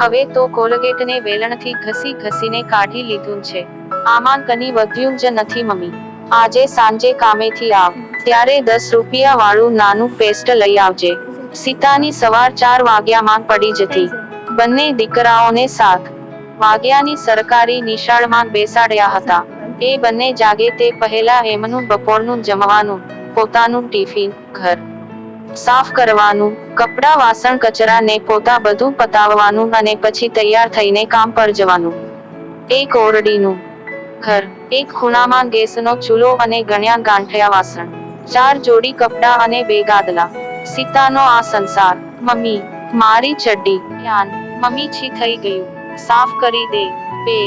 હવે તો કોલગેટને વેલણથી ઘસી ઘસીને કાઢી લીધું છે. આમાં કની વધ્યું જ નથી મમ્મી. આજે સાંજે કામેથી આવ. ત્યારે દસ રૂપિયા વાળું નાનું પેસ્ટ લઈ આવજે. સીતાની સવાર ચાર વાગ્યામાં પડી જતી. બંને દીકરાઓને સાત વાગ્યાની સરકારી નિશાળમાં બેસાડ્યા હતા. એ બંને જાગે તે પહેલા એમનું બપોરનું જમવાનું, પોતાનું ટિફિન, ઘર. સાફ કરવાનું, કપડાં, વાસણ કચરા ને પોતા બધું પતાવવાનું અને પછી તૈયાર થઈને કામ પર જવાનું. એક ઓરડીનું ઘર, એક ખૂણામાં ગેસનો ચૂલો અને ગણ્યા ગાંઠિયા વાસણ, ચાર જોડી કપડાં અને બે ગાદલા. સીતાનો આ સંસાર, મમ્મી, મારી ચડ્ડી ધ્યાન મમ્મી છી થઈ ગયું. સાફ કરી દે. બે,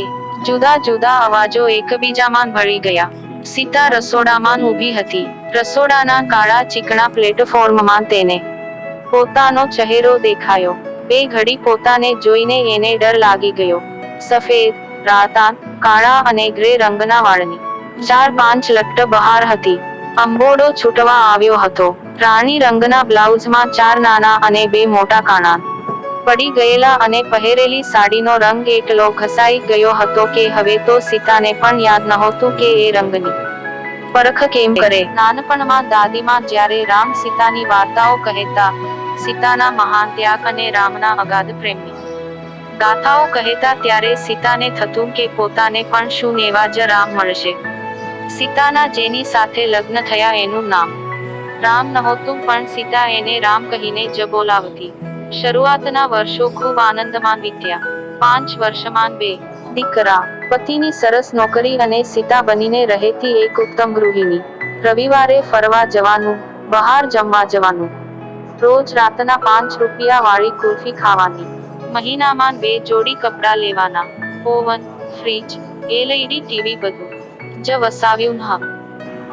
જુદા જુદા અવાજો એકબીજામાં ભળી ગયા. સીતા રસોડામાં ઊભી હતી. રસોડાના કાળા ચીકણા પ્લેટફોર્મમાં તેને પોતાનો ચહેરો દેખાયો. બે ઘડી પોતાને જોઈને એને ડર લાગી ગયો. સફેદ રાતાન કાળા અને ગ્રે રંગના વાળની. ચાર પાંચ લટ્ટ બહાર હતી. અંબોડો છૂટવા આવ્યો હતો. રાણી રંગના બ્લાઉઝમાં ચાર નાના અને બે મોટા કાણા. પડી ગયેલા અને પહેરેલી સાડીનો રંગ એટલો ઘસાઈ ગયો હતો કે હવે તો સીતાને પણ યાદ નહોતું કે એ રંગની પરખ કેમ કરે? નાનપણમાં દાદીમાં જ્યારે રામ સીતાની વાર્તાઓ કહેતા સીતાના મહાન ત્યાગ અને રામના અગાધ પ્રેમની ગાથાઓ કહેતા ત્યારે સીતાને થતું કે પોતાને પણ શું એવા જ રામ મળશે? સીતાના જેની સાથે લગ્ન થયા એનું નામ. રામ નહોતું પણ સીતા એને રામ કહીને જ બોલાવતી. શરૂઆતના વર્ષો ખૂબ આનંદમાં વીત્યા. પાંચ વર્ષમાં બે દીકરા, પતિની સરસ નોકરી અને સીતા બનીને રહેતી એક ઉત્તમ ગૃહિણી. રવિવારે ફરવા જવાનું, બહાર જમવા જવાનું. રોજ રાતના પાંચ રૂપિયા વાળી કુલ્ફી ખાવાની. મહિનામાં બે જોડી કપડાં લેવાના. ઓવન, ફ્રીજ, એલઈડી, ટીવી બધું. જ વસાવ્યું ન.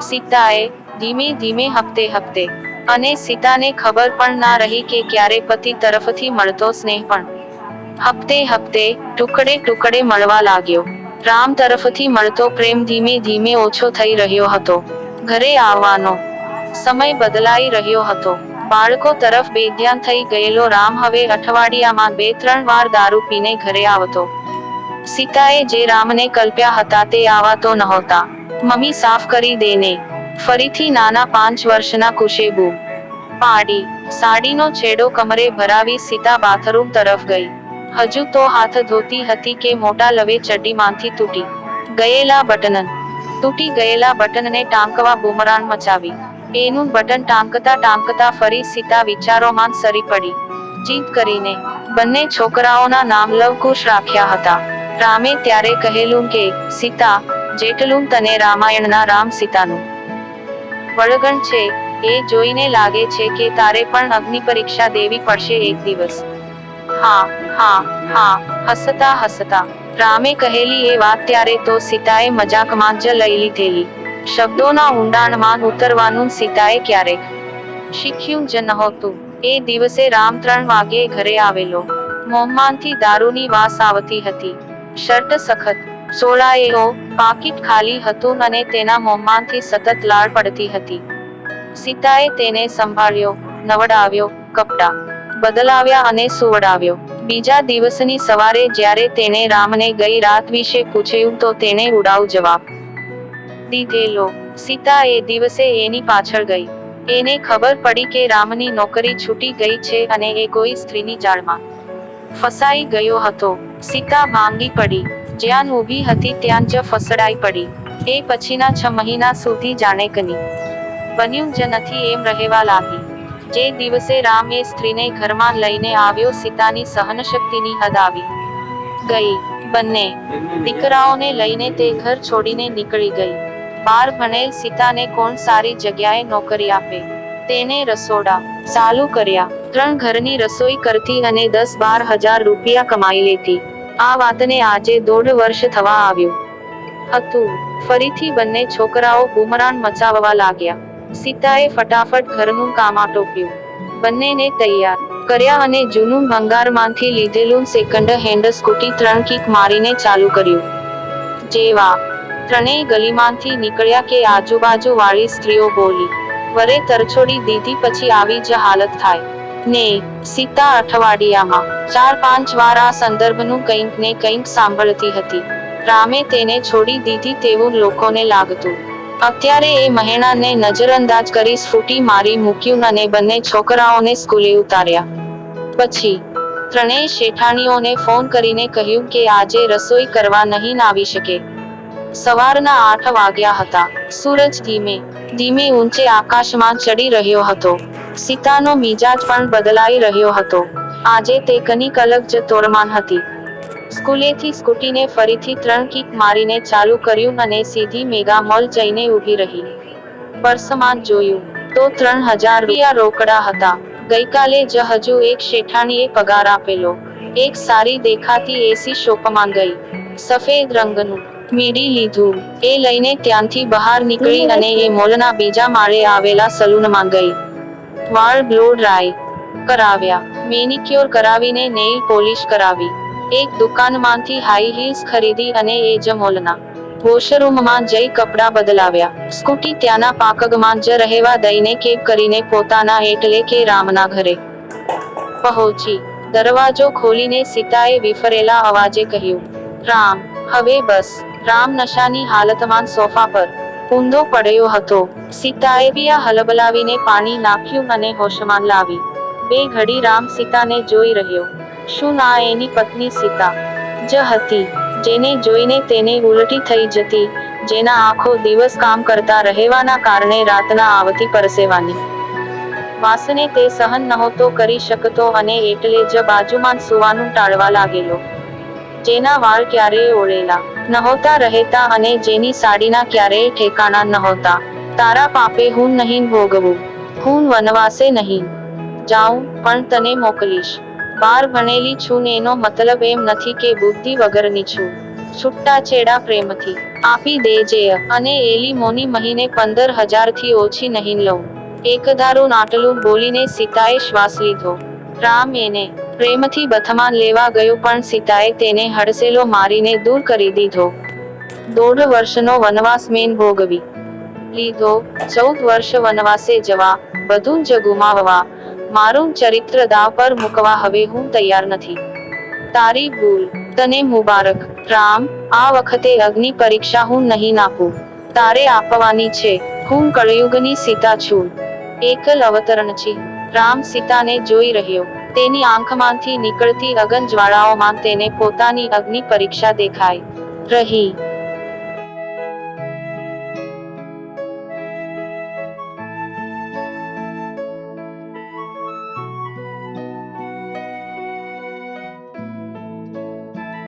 સીતાએ ધીમે ધીમે હપ્તે હપ્તે અને સીતાને ખબર પણ ના રહી કે ક્યારે પતિ તરફથી મળતો સ્નેહ પણ. હપ્તે હપ્તે ટુકડે ટુકડે મળવા લાગ્યો. રામ તરફથી મળતો પ્રેમ ધીમે ધીમે ઓછો થઈ રહ્યો હતો. ઘરે આવવાનો સમય બદલાઈ રહ્યો હતો. બાળકો તરફ બેધ્યાન થઈ ગયેલો રામ હવે અઠવાડિયામાં બે ત્રણ વાર દારૂ પીને ઘરે આવતો. સીતાએ જે રામને કલ્પ્યા હતા તે આવાતો નહોતા. મમ્મી સાફ કરી દેને. ફરીથી નાના પાંચ વર્ષના કુશેબુ. પાડી, સાડીનો છેડો કમરે ભરાવી સીતા બાથરૂમ તરફ ગઈ. હજુ તો હાથ ધોતી હતી કે મોટા લવે ચડ્ડીમાંથી તૂટી ગયેલા બટન તૂટી ગયેલા બટનને ટાંકવા બુમરાણ મચાવી. એનું બટન ટાંકતા ટાંકતા ફરી સીતા વિચારોમાં સરી પડી. જીત કરીને બંને છોકરાઓના નામ લવકુશ રાખ્યા હતા. રામે ત્યારે કહેલું કે, સીતા જેટલું તને રામાયણના રામ સીતાનું. વળગણ છે, એ જોઈને લાગે છે કે તારે પણ અગ્નિ પરીક્ષા દેવી પડશે એક દિવસ. હા હા હા, હસતા હસતા. રામે કહેલી એ વાત ત્યારે તો સીતાએ મજાકમાં જ લઈ લીધેલી. શબ્દોના ઊંડાણમાં ઉતરવાનું સીતાએ ક્યારેક શીખ્યું જ નહોતું. એ દિવસે રામ ત્રણ વાગે ઘરે આવેલો. મોહમાનથી દારૂની વાસ આવતી હતી. શર્ટ સખત સોળાયેલો પાકીટ ખાલી હતું અને તેના મોંમાંથી સતત લાળ પડતી હતી. સીતાએ તેને સંભાળ્યો, નવડાવ્યો કપડા બદલાવ્યા અને સુવડાવ્યો. બીજા દિવસની સવારે જ્યારે તેણે રામને ગઈ રાત વિશે પૂછ્યું તો તેને ઉડાવ જવાબ દીધેલો. સીતા એ દિવસે એની પાછળ ગઈ. એને ખબર પડી કે રામની નોકરી છૂટી ગઈ છે અને એ કોઈ સ્ત્રીની જાળમાં ફસાઈ ગયો હતો. સીતા ભાંગી પડી. જ્યાં ઊભી હતી ત્યાં જ ફસડાઈ પડી. એ પછીના છ મહિના સુધી જાણે કની બન્યું જ નથી એમ રહેવા લાગી. જે દિવસે રામ એ સ્ત્રીને ઘરમાં લઈને આવ્યો, સીતાની સહનશક્તિની હદ આવી. ગઈ. બંને દીકરાઓને લઈને તે ઘર છોડીને નીકળી ગઈ. બાર ભણેલ સીતાને કોણ સારી જગ્યાએ નોકરી આપે? તેને રસોડા, ચાલુ કર્યા. ત્રણ ઘરની રસોઈ કરતી અને દસ બાર હજાર રૂપિયા કમાઈ લેતી. આ વાતને આજે દોઢ વર્ષ થવા આવ્યું. હતું. ફરીથી બંને છોકરાઓ બુમરાણ મચાવવા લાગ્યા. સીતાએ ફટાફટ ઘરનું કામ આટોપ્યું. બંનેને તૈયાર કર્યા અને જૂનું ભંગારમાંથી લીધેલું સેકન્ડ હેન્ડ સ્કૂટી ત્રણ કિક મારીને ચાલુ કર્યું. જેવા ત્રણેય ગલીમાંથી નીકળ્યા કે આજુબાજુ વાળી સ્ત્રીઓ બોલી, વરે તરછોડી દીધી પછી આવી જ હાલત થાય. ને સીતા અઠવાડિયામાં ચાર પાંચ વાર આ સંદર્ભનું કંઈક ને કંઈક સાંભળતી હતી રામે તેને છોડી દીધી તેવું લોકોને લાગતું અત્યારે એ મહેણાને નજરઅંદાજ કરી સ્ફૂટી મારી મૂક્યું અને બંને છોકરાઓને સ્કૂલે ઉતાર્યા પછી ત્રણેય શેઠાણીઓને ફોન કરીને કહ્યું કે આજે રસોઈ કરવા નહીં આવી શકે સવારના આઠ વાગ્યા હતા સૂરજ ધીમે ધીમે ઊંચે આકાશમાં ચડી રહ્યો હતો સીતાનો મિજાજ પણ બદલાઈ રહ્યો હતો. આજે તે કનિક અલગ જ તોરમાન હતી. સ્કૂલેથી સ્કૂટીને ફરીથી ત્રણ કિક મારીને ચાલુ કર્યું અને સીધી મેગા મોલ જઈને ઊભી રહી. પર્સમાં જોયું, તો ત્રણ હજાર રૂપિયા રોકડા હતા. ગઈકાલે જ હજુ એક શેઠાણીએ પગાર આપેલો. એક સારી દેખાતી એસી શોપમાં ગઈ. સફેદ રંગનું. મીડી લીધું. એ લઈને ત્યાંથી બહાર નીકળી અને એ મોલના બીજા માળે આવેલા સલૂનમાં ગઈ. વાળ બ્લો ડ્રાય કરાવ્યા. મેનિક્યોર કરાવીને નેઇલ પોલિશ કરાવી. એક દુકાનમાંથી હાઈ હીલ્સ ખરીદી અને એ જ વોશરૂમમાં જઈ કપડાં બદલાવ્યા. સ્કૂટી ત્યાંના પાકગમાં જ રહેવા દઈને કેબ કરીને પોતાના એટલે કે રામના ઘરે પહોંચી. દરવાજો ખોલીને સીતાએ વિફરેલા અવાજે કહ્યું, રામ, હવે બસ. રામ નશાની હાલતમાં સોફા પર ઊંધો પડ્યો હતો. સીતાએ બિયા હલબલાવીને પાણી નાખ્યું અને હોશમાં લાવી. બે ઘડી રામ સીતાને જોઈ રહ્યો. શું ના એની પત્ની સીતા? જ હતી. જેને જોઈને તેને ઉલટી થઈ જતી, જેના આખો દિવસ કામ કરતા રહેવાના કારણે રાતના આવતી પરસેવાની. વાસને તે સહન નહોતો કરી શકતો અને એટલે જ બાજુમાં સુવાનું ટાળવા લાગેલો. જેના વાળ ક્યારેય ઓળેલા. નહોતા રહેતા અને જેની સાડીના ક્યારેય ઠેકાણા નહોતા. તારા પાપે હું નહીં ભોગવું, હું વનવાસે નહીં. જાઉં, પણ તને મોકલીશ. બાર ભણેલી છું ને એનો મતલબ એમ નથી કે બુદ્ધિ વગરની છું. છૂટા છેડા પ્રેમથી. આપી દેજે અને એલી મોની મહિને પંદર હજારથી ઓછી નહીં લઉં. એકધારું નાટલું બોલીને સીતાએ શ્વાસ લીધો. રામ એને પ્રેમથી બથમાન લેવા ગયો પણ સીતાએ તેને હડસેલો મારીને દૂર કરી દીધો. દોઢ વર્ષનો વનવાસ મેન ભોગવી. લીધો. ચૌદ વર્ષ વનવાસે જવા, બધું જ ગુમાવવા. મારું ચરિત્ર દાવ પર મૂકવા હવે હું તૈયાર નથી. તારી ભૂલ, તને મુબારક. રામ, આ વખતે અગ્નિ પરીક્ષા હું નહીં નાખું. તારે આપવાની છે. હું કળયુગની સીતા છું. એકલ અવતરણ છે. રામ સીતાને જોઈ રહ્યો. તેની આંખમાંથી નીકળતી અગન જ્વાળાઓમાં તેને પોતાની અગ્નિ પરીક્ષા દેખાય રહી.